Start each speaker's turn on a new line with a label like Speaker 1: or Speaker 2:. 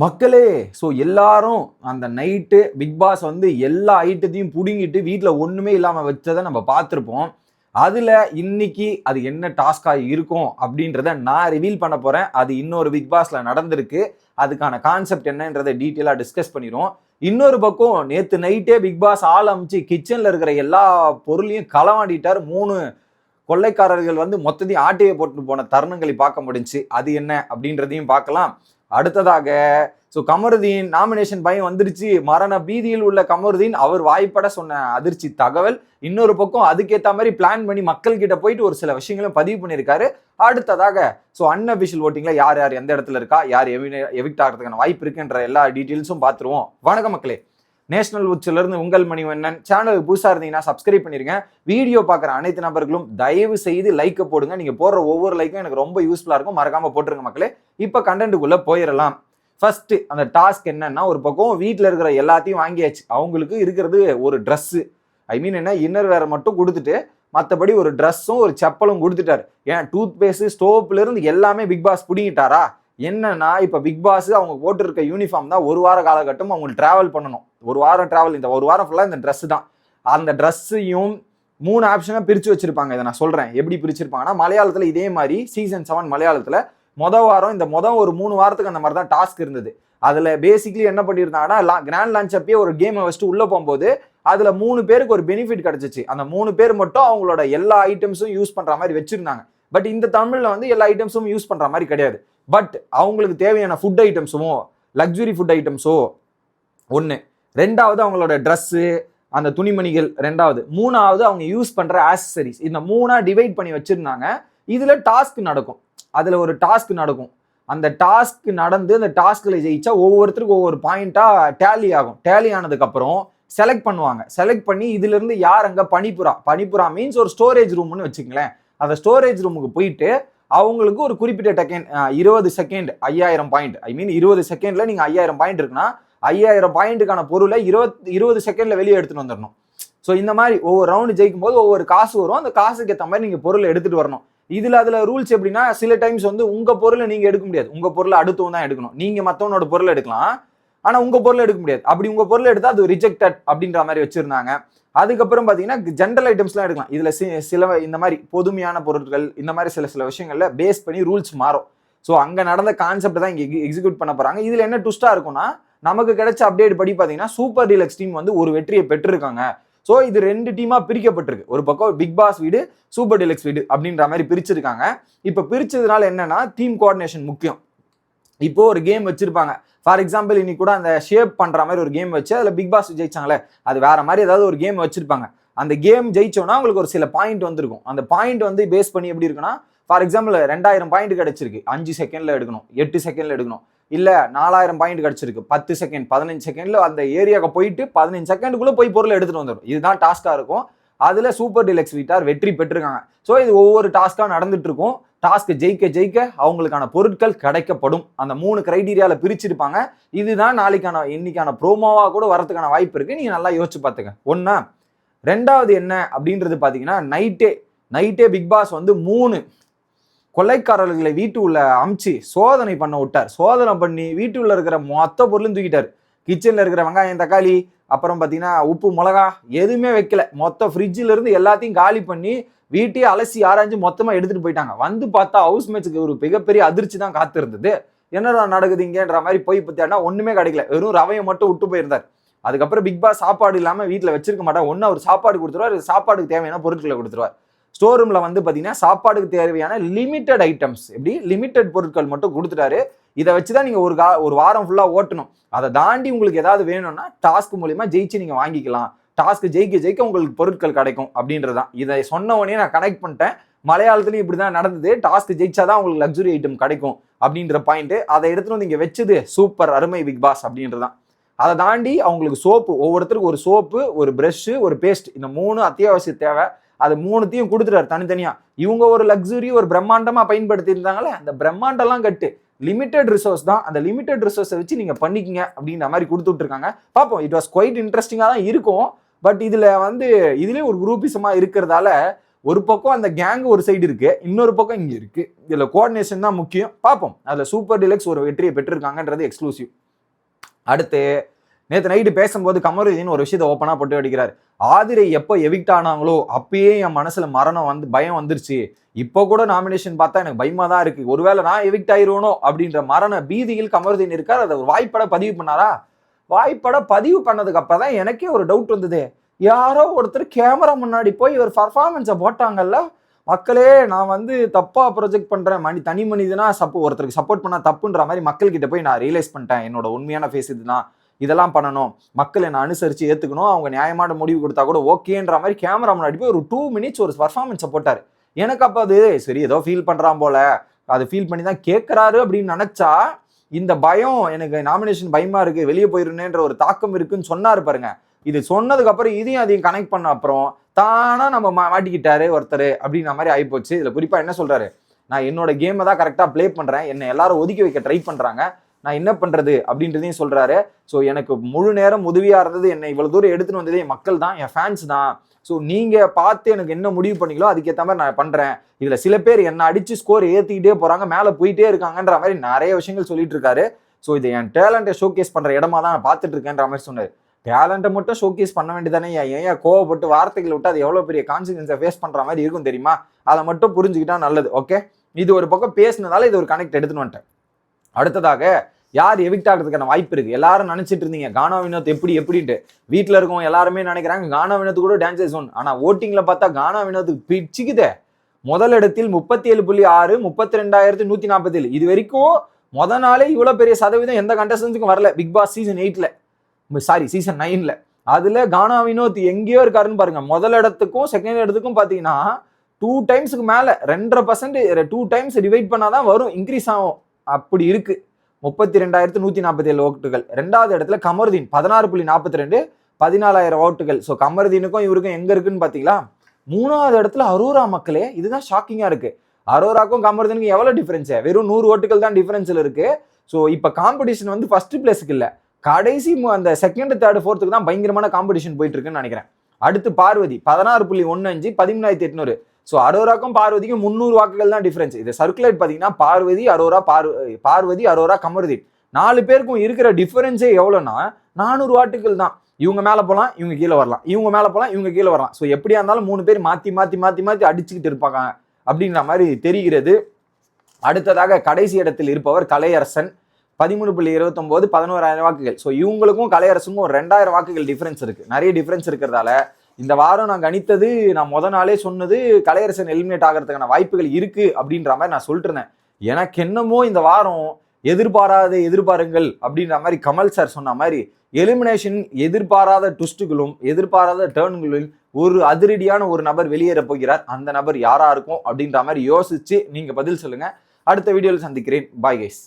Speaker 1: மக்களே ஸோ எல்லாரும் அந்த நைட்டு பிக் பாஸ் வந்து எல்லா ஐட்டத்தையும் பிடுங்கிட்டு வீட்டில் ஒன்றுமே இல்லாமல் வச்சதை நம்ம பார்த்துருப்போம். அதில் இன்னைக்கு அது என்ன டாஸ்காக இருக்கும் அப்படின்றத நான் ரிவீல் பண்ண போகிறேன் அது இன்னொரு பிக் பாஸில் நடந்திருக்கு. அதுக்கான கான்செப்ட் என்னன்றதை டீட்டெயிலாக டிஸ்கஸ் பண்ணிடுவோம். இன்னொரு பக்கம் நேற்று நைட்டே பிக் பாஸ் ஆள் அமைச்சு கிச்சனில் இருக்கிற எல்லா பொருளையும் களவாண்டிட்டார். மூணு கொள்ளைக்காரர்கள் வந்து மொத்தத்தையும் ஆட்டையை போட்டு போன தருணங்களை பார்க்க முடிஞ்சுச்சு. அது என்ன அப்படின்றதையும் பார்க்கலாம். அடுத்ததாக ஸோ கமருதீன் நாமினேஷன் பயம் வந்துருச்சு. மரண பீதியில் உள்ள கமருதீன் அவர் வாய்ப்பட சொன்ன அதிர்ச்சி தகவல். இன்னொரு பக்கம் அதுக்கேற்ற மாதிரி பிளான் பண்ணி மக்கள் கிட்ட போயிட்டு ஒரு சில விஷயங்களும் பதிவு பண்ணியிருக்காரு. அடுத்ததாக ஸோ அன்அபிஷியல் ஓட்டிங்ல யார் யார் எந்த இடத்துல இருக்கா யார் எவிக்ட் ஆகிறதுக்கான வாய்ப்பு இருக்குன்ற எல்லா டீட்டெயில்ஸும் பார்த்துருவோம். வணக்கம் மக்களே. நேஷனல் உச்சிலிருந்து உங்கள் மணிவண்ணன். சேனலுக்கு புதுசாக இருந்தீங்கன்னா சப்ஸ்கிரைப் பண்ணிருங்க. வீடியோ பார்க்குற அனைத்து நபர்களும் தயவு செய்து லைக்கை போடுங்க. நீங்கள் போடுற ஒவ்வொரு லைக்கும் எனக்கு ரொம்ப யூஸ்ஃபுல்லாக இருக்கும். மறக்காமல் போட்டுருங்க மக்களே. இப்போ கண்டென்ட்டுக்குள்ளே போயிடலாம் ஃபர்ஸ்ட் அந்த டாஸ்க் என்னன்னா ஒரு பக்கம் வீட்டில் இருக்கிற எல்லாத்தையும் வாங்கியாச்சு. அவங்களுக்கு இருக்கிறது ஒரு ட்ரெஸ்ஸு ஐ மீன் என்ன? இன்னர் வேற மட்டும் கொடுத்துட்டு மற்றபடி ஒரு ட்ரெஸ்ஸும் ஒரு செப்பலும் கொடுத்துட்டாரு. ஏன் டூத் பேஸ்ட் ஸ்டோப்லருந்து எல்லாமே பிக் பாஸ் பிடிங்கிட்டாரா? என்னன்னா இப்போ பிக் பாஸ் அவங்க போட்டிருக்க யூனிஃபார்ம் தான் ஒரு வார காலகட்டம் அவங்க டிராவல் பண்ணணும். ஒரு வாரம் டிராவல் இந்த ஒரு வாரம் ஃபுல்லாக இந்த ட்ரெஸ் தான். அந்த ட்ரெஸ்ஸையும் மூணு ஆப்ஷனாக பிரித்து வச்சிருப்பாங்க. இதை நான் சொல்கிறேன் எப்படி பிரிச்சிருப்பாங்கன்னா மலையாளத்தில் இதே மாதிரி சீசன் செவன் மலையாளத்தில் மொதல் வாரம் இந்த மொதல் ஒரு மூணு வாரத்துக்கு அந்த மாதிரி தான் டாஸ்க் இருந்தது. அதில் பேசிக்லி என்ன பண்ணியிருந்தாங்கன்னா கிராண்ட் லான்ச் அப்பயே ஒரு கேமை வச்சுட்டு உள்ளே போகும்போது அதில் மூணு பேருக்கு ஒரு பெனிஃபிட் கிடச்சிச்சு. அந்த மூணு பேர் மட்டும் அவங்களோட எல்லா ஐட்டம்ஸும் யூஸ் பண்ணுற மாதிரி வச்சுருந்தாங்க. பட் இந்த தமிழில் வந்து எல்லா ஐட்டம்ஸும் யூஸ் பண்ணுற மாதிரி கிடையாது. பட் அவங்களுக்கு தேவையான ஃபுட் ஐட்டம்ஸுமோ லக்ஸுரி ஃபுட் ஐட்டம்ஸோ ஒன்று ரெண்டாவது அவங்களோட ட்ரெஸ்ஸு அந்த துணிமணிகள் ரெண்டாவது. மூணாவது அவங்க யூஸ் பண்ணுற ஆக்சசரிஸ் இந்த மூணாக டிவைட் பண்ணி வச்சுருந்தாங்க. இதில் டாஸ்க் நடக்கும். அதில் ஒரு டாஸ்க் நடக்கும். அந்த டாஸ்க் நடந்து அந்த டாஸ்கில் ஜெயிச்சா ஒவ்வொருத்தருக்கும் ஒவ்வொரு பாயிண்ட்டாக டேலி ஆகும். டேலி ஆனதுக்கப்புறம் செலக்ட் பண்ணுவாங்க. செலக்ட் பண்ணி இதுலேருந்து யார் அங்கே பனிப்புறா பனிப்புறா மீன்ஸ் ஒரு ஸ்டோரேஜ் ரூம்னு வச்சுங்களேன் அந்த ஸ்டோரேஜ் ரூமுக்கு போயிட்டு அவங்களுக்கு ஒரு குறிப்பிட்ட டெக்கெண்ட் இருபது செகண்ட் ஐயாயிரம் பாயிண்ட் ஐ மீன் இருபது செகண்ட்ல நீங்க ஐயாயிரம் பாயிண்ட் இருக்குன்னா ஐயாயிரம் பாயிண்ட்டுக்கான பொருளை இருபத் இருபது செகண்ட்ல வெளியே எடுத்துட்டு வந்துடணும் ஸோ இந்த மாதிரி ஒவ்வொரு ரவுண்டு ஜெயிக்கும் போது ஒவ்வொரு காசு வரும். அந்த காசுக்கு ஏற்ற மாதிரி நீங்கள் பொருளை எடுத்துட்டு வரணும். இதில் அதில் ரூல்ஸ் எப்படின்னா சில டைம்ஸ் வந்து உங்கள் பொருளை நீங்கள் எடுக்க முடியாது. உங்கள் பொருளை அடுத்தவன் தான் எடுக்கணும். நீங்கள் மற்றவனோட பொருளை எடுக்கலாம். ஆனா உங்க பொருளை எடுக்க முடியாது. அப்படி உங்க பொருளை எடுத்தா அது ரிஜெக்டட் அப்படின்ற மாதிரி வச்சிருந்தாங்க. அதுக்கப்புறம் பார்த்தீங்கன்னா ஜென்ரல் ஐட்டம்ஸ்லாம் எடுக்கலாம். இதில் சில இந்த மாதிரி பொதுமையான பொருட்கள் இந்த மாதிரி சில சில விஷயங்களில் பேஸ் பண்ணி ரூல்ஸ் மாறும். ஸோ அங்கே நடந்த கான்செப்ட் தான் இங்கே எக்ஸிக்யூட் பண்ண போகிறாங்க இதில் என்ன ட்விஸ்ட்டாக இருக்கும்னா நமக்கு கிடைச்ச அப்டேட் படி பார்த்தீங்கன்னா சூப்பர் டீலக்ஸ் டீம் வந்து ஒரு வெற்றியை பெற்றிருக்காங்க. ஸோ இது ரெண்டு டீமாக பிரிக்கப்பட்டிருக்கு. ஒரு பக்கம் பிக் பாஸ் வீடு சூப்பர் டீலக்ஸ் வீடு அப்படின்ற மாதிரி பிரிச்சிருக்காங்க. இப்போ பிரிச்சதுனால என்னன்னா டீம் கோஆர்டினேஷன் முக்கியம். இப்போ ஒரு கேம் வச்சிருப்பாங்க. ஃபார் எக்ஸாம்பிள் இன்னைக்கு கூட அந்த ஷேப் பண்ற மாதிரி ஒரு கேம் வச்சு அதில் பிக் பாஸ் ஜெயிச்சாங்களே அது வேற மாதிரி ஏதாவது ஒரு கேம் வச்சிருப்பாங்க. அந்த கேம் ஜெயிச்சோன்னா உங்களுக்கு ஒரு சில பாயிண்ட் வந்திருக்கும். அந்த பாயிண்ட் வந்து பேஸ் பண்ணி எப்படி இருக்குன்னா ஃபார் எக்ஸாம்பிள் ரெண்டாயிரம் பாயிண்ட் கிடைச்சிருக்கு. அஞ்சு செகண்ட்ல எடுக்கணும் எட்டு செகண்ட்ல எடுக்கணும். இல்ல நாலாயிரம் பாயிண்ட் கிடைச்சிருக்கு. பத்து செகண்ட் பதினஞ்சு செகண்ட்ல அந்த ஏரியாவுக்கு போயிட்டு பதினஞ்சு செகண்டுக்குள்ள போய் பொருளை எடுத்துட்டு வந்துடும் இதுதான் டாஸ்கா இருக்கும். அதுல சூப்பர் டிலக்ஸ் வீட்டார் வெற்றி பெற்றிருக்காங்க. ஸோ இது ஒவ்வொரு டாஸ்கா நடந்துட்டு இருக்கும். டாஸ்க் ஜெயிக்க ஜெயிக்க அவங்களுக்கான பொருட்கள் கிடைக்கப்படும். அந்த மூணு கிரைடீரியாவில் பிரிச்சிருப்பாங்க. இதுதான் நாளைக்கான இன்னைக்கான ப்ரோமோவாக கூட வரதுக்கான வாய்ப்பு இருக்குது நீங்கள் நல்லா யோசிச்சு பார்த்துங்க ஒன்றா ரெண்டாவது என்ன அப்படின்றது பார்த்தீங்கன்னா நைட்டே நைட்டே பிக் பாஸ் வந்து மூணு கொள்ளைக்காரர்களை வீட்டு உள்ள அமுச்சு சோதனை பண்ண விட்டார். சோதனை பண்ணி வீட்டு உள்ள இருக்கிற மொத்த பொருளும் தூக்கிட்டார். கிச்சனில் இருக்கிற வெங்காயம் தக்காளி அப்புறம் பார்த்தீங்கன்னா உப்பு மிளகா எதுவுமே வைக்கல. மொத்த ஃப்ரிட்ஜிலேருந்து எல்லாத்தையும் காலி பண்ணி வீட்டையே அலசி ஆராய்ஞ்சு மொத்தமாக எடுத்துகிட்டு போயிட்டாங்க. வந்து பார்த்தா ஹவுஸ் மேட்சுக்கு ஒரு மிகப்பெரிய அதிர்ச்சி தான் காத்திருந்தது. என்னடா நடக்குதுங்கன்ற மாதிரி போய் பத்தியானா ஒன்றுமே கிடைக்கல. வெறும் ரவையை மட்டும் விட்டு போயிருந்தார். அதுக்கப்புறம் பிக் பாஸ் சாப்பாடு இல்லாமல் வீட்டில் வச்சிருக்க மாட்டார். ஒன்று அவர் சாப்பாடு கொடுத்துருவார் சாப்பாடுக்கு தேவையான பொருட்களை கொடுத்துருவார். ஸ்டோர் ரூமில் வந்து பார்த்தீங்கன்னா சாப்பாடுக்கு தேவையான லிமிட்டட் ஐட்டம்ஸ் எப்படி? லிமிட்டட் பொருட்கள் மட்டும் கொடுத்துட்டாரு. இதை வச்சு தான் நீங்கள் ஒரு கா ஒரு வாரம் ஃபுல்லாக ஓட்டணும். அதை தாண்டி உங்களுக்கு ஏதாவது வேணும்னா டாஸ்க் மூலிமா ஜெயிச்சு நீங்கள் வாங்கிக்கலாம். டாஸ்க் ஜெயிக்க ஜெயிக்க உங்களுக்கு பொருட்கள் கிடைக்கும் அப்படின்றதான் இதை சொன்ன உடனே நான் கனெக்ட் பண்ணிட்டேன். மலையாளத்துலையும் இப்படி தான் நடந்தது. டாஸ்க் ஜெயிச்சாதான் உங்களுக்கு லக்ஸுரி ஐட்டம் கிடைக்கும் அப்படின்ற பாயிண்ட்டு அதை எடுத்துகிட்டு வந்து இங்கே வச்சது சூப்பர் அருமை பிக் பாஸ் அப்படின்றதான் அதை தாண்டி அவங்களுக்கு சோப்பு ஒவ்வொருத்தருக்கும் ஒரு சோப்பு ஒரு ப்ரெஷ்ஷு ஒரு பேஸ்ட் இந்த மூணு அத்தியாவசிய தேவை. அது மூணுத்தையும் கொடுத்துட்டாரு தனித்தனியாக இவங்க ஒரு லக்ஸுரி ஒரு பிரம்மாண்டமாக பயன்படுத்தி இருந்தாங்களே அந்த பிரம்மாண்டம்லாம் கட்டு. லிமிட்டெட் ரிசோர்ஸ் தான். அந்த லிமிடெட் ரிசோர்ஸை வச்சு நீங்கள் பண்ணிக்கிங்க அப்படின்ற மாதிரி கொடுத்துட்ருக்காங்க. பார்ப்போம். இட் வாஸ் குவைட் இன்ட்ரெஸ்டிங்காக தான் இருக்கும். பட் இதில் வந்து இதுலேயே ஒரு குரூப்பிசமாக இருக்கிறதால ஒரு பக்கம் அந்த கேங் ஒரு சைடு இருக்கு இன்னொரு பக்கம் இங்கே இருக்கு. இதில் கோஆர்டினேஷன் தான் முக்கியம். பார்ப்போம். அதில் சூப்பர் டிலக்ஸ் ஒரு வெற்றியை பெற்றிருக்காங்கன்றது எக்ஸ்க்ளூசிவ் அடுத்து நேற்று நைட்டு பேசும்போது கமருதீன் ஒரு விஷயத்தை ஓப்பனாக போட்டு அடிக்கிறார். ஆதிரை எப்போ எவிக்ட் ஆனாங்களோ அப்பயே என் மனசில் மரணம் வந்து பயம் வந்துருச்சு. இப்போ கூட நாமினேஷன் பார்த்தா எனக்கு பயமாக தான் இருக்குது ஒருவேளை நான் எவிக்ட் ஆயிருவனோ அப்படின்ற மரண பீதியில் கமருதீன் இருக்கார். அதை வாய்ப்பட பதிவு பண்ணாரா? வாய்ப்பட பதிவு பண்ணதுக்கு அப்பதான் எனக்கே ஒரு டவுட் வந்தது. யாரோ ஒருத்தர் கேமரா முன்னாடி போய் ஒரு பர்ஃபார்மன்ஸை போட்டாங்கல்ல? மக்களே நான் வந்து தப்பாக ப்ரொஜெக்ட் பண்ணுறேன் மணி தனி மனிதனா சப்போ ஒருத்தருக்கு சப்போர்ட் பண்ணால் தப்புன்ற மாதிரி மக்கள்கிட்ட போய் நான் ரியலைஸ் பண்ணிட்டேன். என்னோட உண்மையான ஃபேஸ் இதுதான். இதெல்லாம் பண்ணணும். மக்கள் என்னை அனுசரித்து ஏற்றுக்கணும் அவங்க நியாயமான முடிவு கொடுத்தா கூட ஓகேன்ற மாதிரி கேமரா முன்னாடி போய் ஒரு டூ மினிட்ஸ் ஒரு பர்ஃபார்மன்ஸை போட்டார். எனக்கு அப்போ அது சரி ஏதோ ஃபீல் பண்ணுறான் போல. அதை ஃபீல் பண்ணி தான் கேட்குறாரு அப்படின்னு நினச்சா இந்த பயம் எனக்கு நாமினேஷன் பயமாக இருக்குது வெளியே போயிருந்தேன்ற ஒரு தாக்கம் இருக்குன்னு சொன்னார் பாருங்க. இது சொன்னதுக்கு அப்புறம் இதையும் அதையும் கனெக்ட் பண்ண அப்புறம் தானா நம்ம மா- மாட்டிக்கிட்டாரு ஒருத்தர் அப்படின்ற மாதிரி ஆகிப்போச்சு இதில் குறிப்பாக என்ன சொல்கிறாரு நான் என்னோட கேமை தான் கரெக்டாக ப்ளே பண்ணுறேன் என்னை எல்லாரும் ஒதுக்கி வைக்க ட்ரை பண்ணுறாங்க நான் என்ன பண்றது அப்படின்றதையும் சொல்றாரு. ஸோ எனக்கு முழு நேரம் உதவியா இருந்தது என்னை இவ்வளவு தூரம் எடுத்துன்னு வந்ததே மக்கள் தான் என் ஃபேன்ஸ் தான். ஸோ நீங்க பார்த்து எனக்கு என்ன முடிவு பண்ணீங்களோ அதுக்கேற்ற மாதிரி நான் பண்றேன். இதுல சில பேர் என்ன அடிச்சு ஸ்கோர் ஏத்திக்கிட்டே போறாங்க மேலே போயிட்டே இருக்காங்கன்ற மாதிரி நிறைய விஷயங்கள் சொல்லிட்டு இருக்காரு. ஸோ இது என் டேலண்ட்டை ஷோகேஸ் பண்ற இடமா தான் நான் பார்த்துட்டு இருக்கேன்ற மாதிரி சொன்னாரு. டேலண்ட்டை மட்டும் ஷோகேஸ் பண்ண வேண்டியதானே? ஏன் ஏன் கோவப்பட்டு வார்த்தைகள் விட்டு அது எவ்வளவு பெரிய கான்சிக்வன்ஸை ஃபேஸ் பண்ற மாதிரி இருக்கும் தெரியுமா? அதை மட்டும் புரிஞ்சுக்கிட்டா நல்லது ஓகே இது ஒரு பக்கம் பேசினதால இது ஒரு கனெக்ட் எடுத்துன்னு வந்துட்டேன். அடுத்ததாக யார் எவிக்ட் ஆகிறதுக்கான வாய்ப்பு இருக்குது எல்லாரும் நினச்சிட்டு இருந்தீங்க. கானா வினோத் எப்படி எப்படின்ட்டு. வீட்டில் இருக்கவங்க எல்லாருமே நினைக்கிறாங்க கானா வினோத் கூட டான்ஸ் ஜோன் ஆனால் ஓட்டிங்கில் பார்த்தா கானா வினோத்துக்கு பிச்சுக்குதே. முதல் இடத்தில் முப்பத்தி ஏழு புள்ளி ஆறு முப்பத்தி ரெண்டாயிரத்தி நூற்றி நாற்பத்தி ஏழு இது வரைக்கும் முத நாளே இவ்வளோ பெரிய சதவீதம் எந்த கண்டஸ்டன்ஸுக்கும் வரல. பிக் பாஸ் சீசன் எயிட்டில் சாரி சீசன் நைனில் அதில் கானா வினோத் எங்கேயோ இருக்காருன்னு பாருங்க. முதல் இடத்துக்கும் செகண்ட் இடத்துக்கும் பார்த்தீங்கன்னா டூ டைம்ஸுக்கு மேலே. ரெண்டரை பர்சன்ட் டூ டைம்ஸ் டிவைட் பண்ணால் தான் வரும். இன்க்ரீஸ் ஆகும். அப்படி இருக்கு. முப்பத்தி ரெண்டாயிரத்து நூத்தி நாற்பத்தி ஏழு ஓட்டுகள். ரெண்டாவது இடத்துல கமருதீன் பதினாறு புள்ளி நாற்பத்தி ரெண்டு பதினாலாயிரம் ஓட்டுகள். ஸோ கமருதீனுக்கும் இவருக்கும் எங்க இருக்குன்னு பாத்தீங்களா? மூணாவது இடத்துல அரோரா மக்களே இதுதான் ஷாக்கிங்கா இருக்கு. அரோராக்கும் கமருதீனுக்கும் எவ்வளவு டிஃபரன்ஸ் வெறும் நூறு ஓட்டுகள் தான் டிஃபரன்ஸ்ல இருக்கு. ஸோ இப்போ காம்படிஷன் வந்து ஃபர்ஸ்ட் பிளேஸுக்கு இல்ல. கடைசி அந்த செகண்ட் தேர்ட் ஃபோர்த்துக்கு தான் பயங்கரமான காம்படிஷன் போயிட்டு இருக்குன்னு நினைக்கிறேன். அடுத்து பார்வதி பதினாறு புள்ளி ஒன்று அஞ்சு பதிமூணாயிரத்தி எட்நூறு. ஸோ அரோராக்கும் பார்வதிக்கும் முந்நூறு வாக்குகள் தான் டிஃப்ரென்ஸ் இது சர்க்குலேட் பார்த்தீங்கன்னா பார்வதி அரோரா பார் பார்வதி அரோரா கமருதீன் நாலு பேருக்கும் இருக்கிற டிஃபரன்ஸே எவ்வளோன்னா நானூறு வாட்டுகள் தான். இவங்க மேலே போகலாம் இவங்க கீழே வரலாம். இவங்க மேலே போகலாம் இவங்க கீழே வரலாம். ஸோ எப்படியா இருந்தாலும் மூணு பேர் மாற்றி மாற்றி மாற்றி மாற்றி அடிச்சுக்கிட்டு இருப்பாங்க அப்படின்ற மாதிரி தெரிகிறது. அடுத்ததாக கடைசி இடத்தில் இருப்பவர் கலையரசன். பதிமூணு புள்ளி இருபத்தொம்போது பதினோராயிரம் வாக்குகள். ஸோ இவங்களுக்கும் கலையரசுக்கும் ரெண்டாயிரம் வாக்குகள் டிஃப்ரென்ஸ் இருக்குது நிறைய டிஃப்ரென்ஸ் இருக்கிறதால இந்த வாரம் நான் கணித்தது நான் முத நாளே சொன்னது கலையரசன் எலிமினேட் ஆகிறதுக்கான வாய்ப்புகள் இருக்கு அப்படின்ற மாதிரி நான் சொல்லிட்டு இருந்தேன் எனக்கு என்னமோ இந்த வாரம் எதிர்பாராத எதிர்பாருங்கள் அப்படின்ற மாதிரி கமல் சார் சொன்ன மாதிரி எலிமினேஷன் எதிர்பாராத ட்விஸ்ட்டுகளும் எதிர்பாராத டேர்ன்களில் ஒரு அதிரடியான ஒரு நபர் வெளியேற போகிறார். அந்த நபர் யாரா இருக்கும் அப்படின்ற மாதிரி யோசிச்சு நீங்க பதில் சொல்லுங்க. அடுத்த வீடியோவில் சந்திக்கிறேன். Bye guys